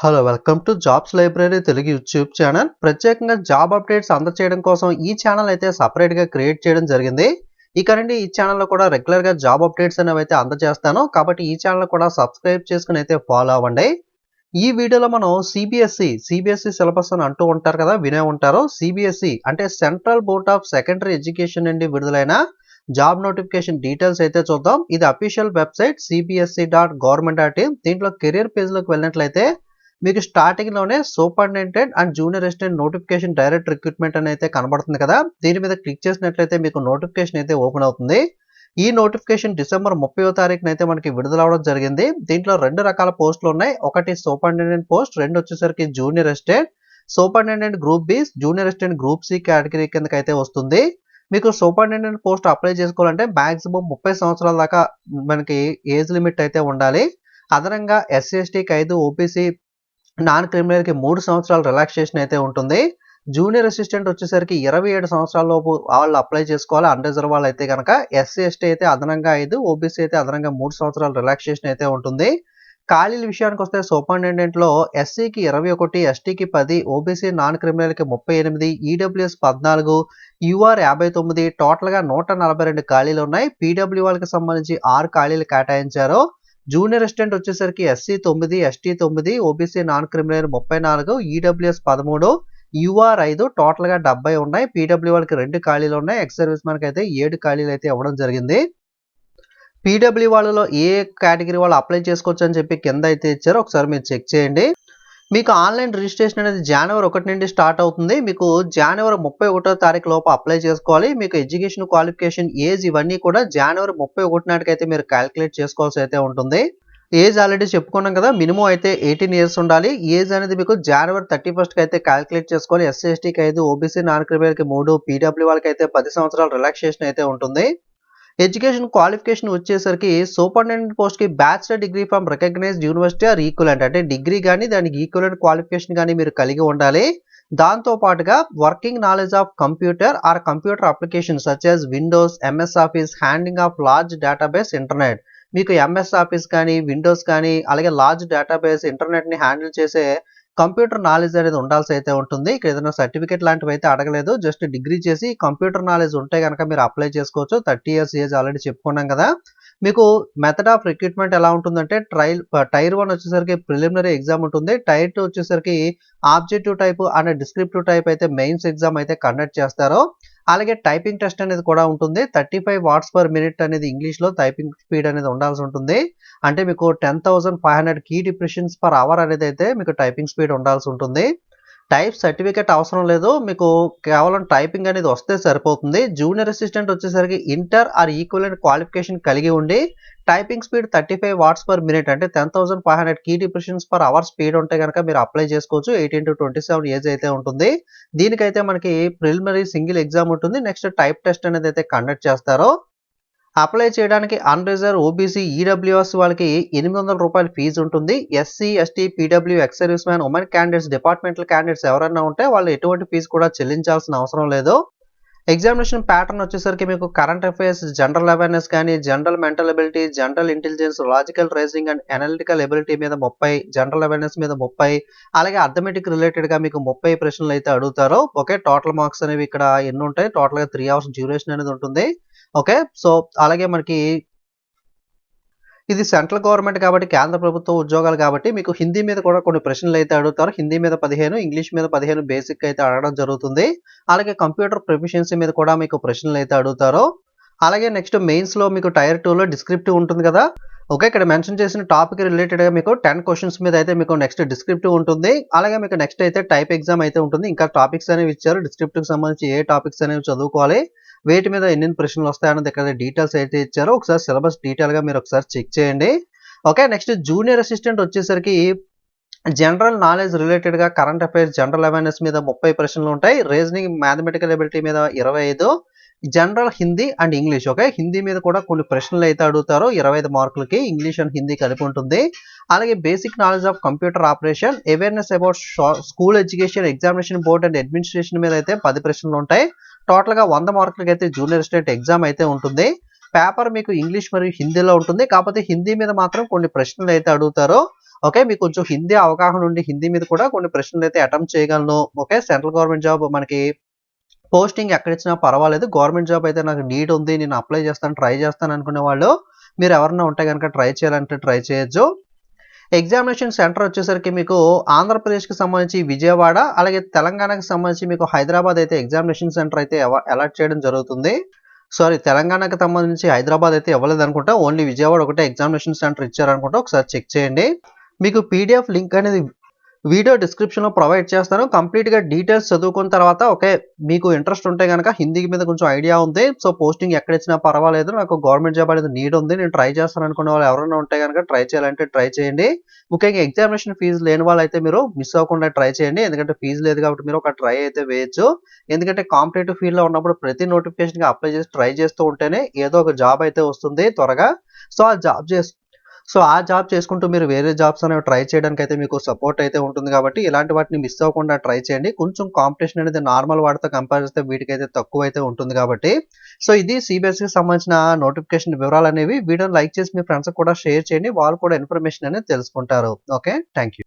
Hello welcome to jobs library Telugu YouTube channel ప్రత్యేకంగా job updates అందచేయడం కోసం ఈ ఛానల్ అయితే సపరేట్గా క్రియేట్ చేయడం జరిగింది. ఇక నుండి ఈ ఛానల్లో కూడా రెగ్యులర్గా జాబ్ అప్డేట్స్ అనేవి అయితే అందజేస్తాను కాబట్టి ఈ ఛానల్ కూడా సబ్స్క్రైబ్ చేసుకుని అయితే ఫాలో అవ్వండి. ఈ వీడియోలో మనం సిబిఎస్ఈ సిబిఎస్ఈ సిలబస్ అని అంటూ ఉంటారు కదా వినే ఉంటారు. సిబిఎస్ఈ అంటే central board of secondary education నుండి విడుదలైన జాబ్ నోటిఫికేషన్ డీటెయిల్స్ అయితే చూద్దాం. ఇది official website CBSE dot government dot in దీంట్లో కెరియర్ పేజ్లోకి వెళ్ళినట్లయితే మీకు స్టార్టింగ్లోనే superintendent and junior assistant notification direct recruitment అని అయితే కనబడుతుంది కదా. దీని మీద క్లిక్ చేసినట్లయితే మీకు నోటిఫికేషన్ అయితే ఓపెన్ అవుతుంది. ఈ నోటిఫికేషన్ డిసెంబర్ ముప్పై తారీఖున అయితే మనకి విడుదలవడం జరిగింది. దీంట్లో రెండు రకాల పోస్టులు ఉన్నాయి. ఒకటి సూపరింటెండెంట్ పోస్ట్ రెండు వచ్చేసరికి junior assistant superintendent group B junior assistant group C category కిందకి అయితే వస్తుంది. మీకు సూపరింటెండెంట్ పోస్ట్ అప్లై చేసుకోవాలంటే మాక్సిమం ముప్పై సంవత్సరాల దాకా మనకి ఏజ్ లిమిట్ అయితే ఉండాలి. అదనంగా ఎస్సీ ఎస్టీకి ఐదు ఓబీసీ నాన్ క్రిమినల్కి మూడు సంవత్సరాలు రిలాక్సేషన్ అయితే ఉంటుంది. జూనియర్ అసిస్టెంట్ వచ్చేసరికి ఇరవై ఏడు సంవత్సరాల లోపు వాళ్ళు అప్లై చేసుకోవాలి. అన్రిజర్వ్ వాళ్ళు అయితే కనుక ఎస్సీ ఎస్టీ అయితే అదనంగా ఐదు ఓబీసీ అయితే అదనంగా మూడు సంవత్సరాలు రిలాక్సేషన్ అయితే ఉంటుంది. ఖాళీల విషయానికి వస్తే సూపరింటెండెంట్లో ఎస్సీకి ఇరవై ఒకటి ఎస్టీకి పది ఓబీసీ నాన్ క్రిమినల్కి ముప్పై ఎనిమిది ఈడబ్ల్యూఎస్ పద్నాలుగు యూఆర్ యాభై తొమ్మిది టోటల్గా నూట నలభై రెండు ఖాళీలు ఉన్నాయి. పీడబ్ల్యూ వాళ్ళకి సంబంధించి ఆరు ఖాళీలు కేటాయించారు. జూనియర్ అసిస్టెంట్ వచ్చేసరికి ఎస్సీ తొమ్మిది ఎస్టీ తొమ్మిది ఓబీసీ నాన్ క్రిమినల్ ముప్పై నాలుగు ఈడబ్ల్యూఎస్ పదమూడు యూఆర్ ఐదు టోటల్గా డెబ్బై ఉన్నాయి. పీడబ్ల్యూ వాళ్ళకి రెండు ఖాళీలు ఉన్నాయి. ఎక్స్ సర్వీస్ మనకి అయితే ఏడు ఖాళీలు అయితే ఇవ్వడం జరిగింది. పీడబ్ల్యూ వాళ్ళలో ఏ కేటగిరీ వాళ్ళు అప్లై చేసుకోవచ్చు అని చెప్పి కింద అయితే ఇచ్చారో ఒకసారి మీరు చెక్ చేయండి. మీకు ఆన్లైన్ రిజిస్ట్రేషన్ అనేది జనవరి ఒకటి నుండి స్టార్ట్ అవుతుంది. మీకు జనవరి ముప్పై ఒకటో తారీఖు లోపు అప్లై చేసుకోవాలి. మీకు ఎడ్యుకేషన్ క్వాలిఫికేషన్ ఏజ్ ఇవన్నీ కూడా జనవరి ముప్పై ఒకటి నాటికైతే మీరు క్యాలిక్యులేట్ చేసుకోవాల్సి అయితే ఉంటుంది. ఏజ్ ఆల్రెడీ చెప్పుకున్నాం కదా మినిమం అయితే ఎయిటీన్ ఇయర్స్ ఉండాలి. ఏజ్ అనేది మీకు జనవరి థర్టీ ఫస్ట్కి అయితే క్యాలిక్యులేట్ చేసుకోవాలి. ఎస్సీ ఎస్టీకి ఐదు ఓబీసీ నాన్ క్రిమినల్కి మూడు పీడబ్ల్యూ వాళ్ళకి అయితే పది సంవత్సరాల రిలాక్సేషన్ అయితే ఉంటుంది. ఎడ్యుకేషన్ క్వాలిఫికేషన్ వచ్చేసరికి సూపరింటెండెంట్ పోస్ట్కి bachelor degree from recognised university or equivalent. అంటే డిగ్రీ కానీ దానికి ఈక్వలెంట్ క్వాలిఫికేషన్ కానీ మీరు కలిగి ఉండాలి. దాంతో పాటుగా working knowledge of computer or computer application such as Windows MS Office handling of large database internet. మీకు ఎంఎస్ ఆఫీస్ కానీ విండోస్ కానీ అలాగే లార్జ్ డేటాబేస్ ఇంటర్నెట్ని హ్యాండిల్ చేసే కంప్యూటర్ నాలెడ్జ్ అనేది ఉండాల్సి అయితే ఉంటుంది. ఇక్కడ ఏదైనా సర్టిఫికేట్ లాంటివి అయితే అడగలేదు. జస్ట్ డిగ్రీ చేసి కంప్యూటర్ నాలెడ్జ్ ఉంటే కనుక మీరు అప్లై చేసుకోవచ్చు. థర్టీ ఇయర్స్ ఏజ్ ఆల్రెడీ చెప్పుకున్నాం కదా. మీకు మెథడ్ ఆఫ్ రిక్రూట్మెంట్ ఎలా ఉంటుందంటే ట్రైల్ టైర్ వన్ వచ్చేసరికి ప్రిలిమినరీ ఎగ్జామ్ ఉంటుంది. టైర్ టూ వచ్చేసరికి objective type and descriptive type అయితే మెయిన్స్ ఎగ్జామ్ అయితే కండక్ట్ చేస్తారు. అలాగే టైపింగ్ టెస్ట్ అనేది కూడా ఉంటుంది. Thirty five words per minute అనేది ఇంగ్లీష్లో టైపింగ్ స్పీడ్ అనేది ఉండాల్సి ఉంటుంది. అంటే మీకు ten thousand five hundred key depressions per hour అనేది అయితే మీకు టైపింగ్ స్పీడ్ ఉండాల్సి ఉంటుంది. టైప్ సర్టిఫికేట్ అవసరం లేదు మీకు కేవలం టైపింగ్ అనేది వస్తే సరిపోతుంది. జూనియర్ అసిస్టెంట్ వచ్చేసరికి ఇంటర్ ఆర్ ఈక్వలెంట్ క్వాలిఫికేషన్ కలిగి ఉండి typing speed thirty five words per minute అంటే ten thousand five hundred key depressions per hour speed ఉంటే కనుక మీరు అప్లై చేసుకోవచ్చు. Eighteen to twenty seven age అయితే ఉంటుంది. దీనికైతే మనకి ప్రిలిమినరీ సింగిల్ ఎగ్జామ్ ఉంటుంది. నెక్స్ట్ టైప్ టెస్ట్ అనేది అయితే కండక్ట్ చేస్తారు. అప్లై చేయడానికి అన్రిజర్వ్ ఓబీసీ ఈడబ్ల్యూఎస్ వాళ్ళకి ఎనిమిది వందల రూపాయల ఫీజు ఉంటుంది. SC ST PW ex service man women candidates departmental candidates ఎవరైనా ఉంటే వాళ్ళు ఎటువంటి ఫీజు కూడా చెల్లించాల్సిన అవసరం లేదు. ఎగ్జామినేషన్ ప్యాటర్న్ వచ్చేసరికి మీకు కరెంట్ అఫైర్స్ జనరల్ అవేర్నెస్ కానీ general mental ability general intelligence logical reasoning and analytical ability మీద ముప్పై జనరల్ అవేర్నెస్ మీద ముప్పై అలాగే అథమెటిక్ రిలేటెడ్గా మీకు ముప్పై ప్రశ్నలు అయితే అడుగుతారు. ఓకే టోటల్ మార్క్స్ అనేవి ఇక్కడ ఎన్ని ఉంటాయి టోటల్గా త్రీ అవర్స్ డ్యూరేషన్ అనేది ఉంటుంది. ఓకే? సో అలాగే మనకి ఇది సెంట్రల్ గవర్నమెంట్ కాబట్టి కేంద్ర ప్రభుత్వ ఉద్యోగాలు కాబట్టి మీకు హిందీ మీద కూడా కొన్ని ప్రశ్నలు అయితే అడుగుతారు. హిందీ మీద పదిహేను ఇంగ్లీష్ మీద పదిహేను బేసిక్ అయితే అడగడం జరుగుతుంది. అలాగే కంప్యూటర్ ప్రొఫిషియన్సీ మీద కూడా మీకు ప్రశ్నలు అయితే అడుగుతారు. అలాగే నెక్స్ట్ మెయిన్స్లో మీకు టైర్ టూలో డిస్క్రిప్టివ్ ఉంటుంది కదా? ఓకే ఇక్కడ మెన్షన్ చేసిన టాపిక్ రిలేటెడ్గా మీకు టెన్ క్వశ్చన్స్ మీద అయితే మీకు నెక్స్ట్ డిస్క్రిప్టివ్ ఉంటుంది. అలాగే మీకు నెక్స్ట్ అయితే టైప్ ఎగ్జామ్ అయితే ఉంటుంది. ఇంకా టాపిక్స్ అనేవి ఇచ్చారు. డిస్క్రిప్టివ్కి సంబంధించి ఏ టాపిక్స్ అనేవి చదువుకోవాలి. వేటి మీద ఎన్ని ప్రశ్నలు వస్తాయన్నది ఇక్కడ డీటెయిల్స్ అయితే ఇచ్చారో ఒకసారి సిలబస్ డీటెయిల్గా మీరు ఒకసారి చెక్ చేయండి. ఓకే నెక్స్ట్ జూనియర్ అసిస్టెంట్ వచ్చేసరికి జనరల్ నాలెడ్జ్ రిలేటెడ్గా కరెంట్ అఫైర్స్ జనరల్ అవేర్నెస్ మీద ముప్పై ప్రశ్నలు ఉంటాయి. రీజనింగ్ మ్యాథమెటికల్ ఎబిలిటీ మీద ఇరవై ఐదు. General Hindi and English okay Hindi మీద కూడా కొన్ని ప్రశ్నలు అయితే అడుగుతారు. ఇరవై ఐదు మార్కులకి ఇంగ్లీష్ అండ్ హిందీ కలిపి ఉంటుంది. అలాగే basic knowledge of computer operation awareness about school education examination board and administration మీద అయితే పది ప్రశ్నలు ఉంటాయి. టోటల్గా వంద మార్కులకి అయితే జూనియర్ స్టేట్ ఎగ్జామ్ అయితే ఉంటుంది. పేపర్ మీకు ఇంగ్లీష్ మరియు హిందీలో ఉంటుంది. కాకపోతే హిందీ మీద మాత్రం కొన్ని ప్రశ్నలు అయితే అడుగుతారు. ఓకే మీకు కొంచెం హిందీ అవగాహన ఉండి హిందీ మీద కూడా కొన్ని ప్రశ్నలు అయితే అటెంప్ట్ చేయగలను. ఓకే సెంట్రల్ గవర్నమెంట్ జాబ్ మనకి పోస్టింగ్ ఎక్కడ ఇచ్చినా పర్వాలేదు. గవర్నమెంట్ జాబ్ అయితే నాకు నీడ్ ఉంది. నేను అప్లై చేస్తాను ట్రై చేస్తాను అనుకునే వాళ్ళు. మీరు ఎవరన్నా ఉంటే కనుక ట్రై చేయాలంటే ట్రై చేయొచ్చు. ఎగ్జామినేషన్ సెంటర్ వచ్చేసరికి మీకు ఆంధ్రప్రదేశ్కి సంబంధించి విజయవాడ అలాగే తెలంగాణకి సంబంధించి మీకు హైదరాబాద్ అయితే ఎగ్జామినేషన్ సెంటర్ అయితే అలాట్ చేయడం జరుగుతుంది. సారీ తెలంగాణకి సంబంధించి హైదరాబాద్ అయితే ఇవ్వలేదు అనుకుంటా. ఓన్లీ విజయవాడ ఒకటే ఎగ్జామినేషన్ సెంటర్ ఇచ్చారనుకుంటా. ఒకసారి చెక్ చేయండి. మీకు పీడిఎఫ్ లింక్ అనేది వీడియో డిస్క్రిప్షన్లో ప్రొవైడ్ చేస్తాను. కంప్లీట్గా డీటెయిల్స్ చదువుకున్న తర్వాత ఓకే మీకు ఇంట్రెస్ట్ ఉంటే కనుక హిందీ మీద కొంచెం ఐడియా ఉంది. సో పోస్టింగ్ ఎక్కడ ఇచ్చినా పర్వాలేదు. నాకు గవర్నమెంట్ జాబ్ అనేది నీడ్ ఉంది. నేను ట్రై చేస్తాను అనుకునే వాళ్ళు ఎవరైనా ఉంటే కనుక ట్రై చేయాలంటే ట్రై చేయండి. ముఖ్యంగా ఎగ్జామినేషన్ ఫీజు లేని వాళ్ళు అయితే మీరు మిస్ అవ్వకుండా ట్రై చేయండి. ఎందుకంటే ఫీజు లేదు కాబట్టి మీరు ఒక ట్రై అయితే వేయచ్చు. ఎందుకంటే కాంపిటేటివ్ ఫీల్డ్లో ఉన్నప్పుడు ప్రతి నోటిఫికేషన్కి అప్లై చేసి ట్రై చేస్తూ ఉంటేనే ఏదో ఒక జాబ్ అయితే వస్తుంది త్వరగా. సో ఆ జాబ్ చేసి సో ఆ జాబ్ చేసుకుంటూ మీరు వేరే జాబ్స్ అనేవి ట్రై చేయడానికి అయితే మీకు సపోర్ట్ అయితే ఉంటుంది కాబట్టి ఇలాంటి వాటిని మిస్ అవ్వకుండా ట్రై చేయండి. కొంచెం కాంపిటీషన్ అనేది నార్మల్ వాటితో కంపేర్ చేస్తే వీటికి తక్కువ అయితే ఉంటుంది కాబట్టి. సో ఇది సిబిఎస్ఈకి సంబంధించిన నోటిఫికేషన్ వివరాలు అనేవి వీడియోని లైక్ చేసి మీ ఫ్రెండ్స్ కూడా షేర్ చేయండి. వాళ్ళు కూడా ఇన్ఫర్మేషన్ అనేది తెలుసుకుంటారు. ఓకే? Thank you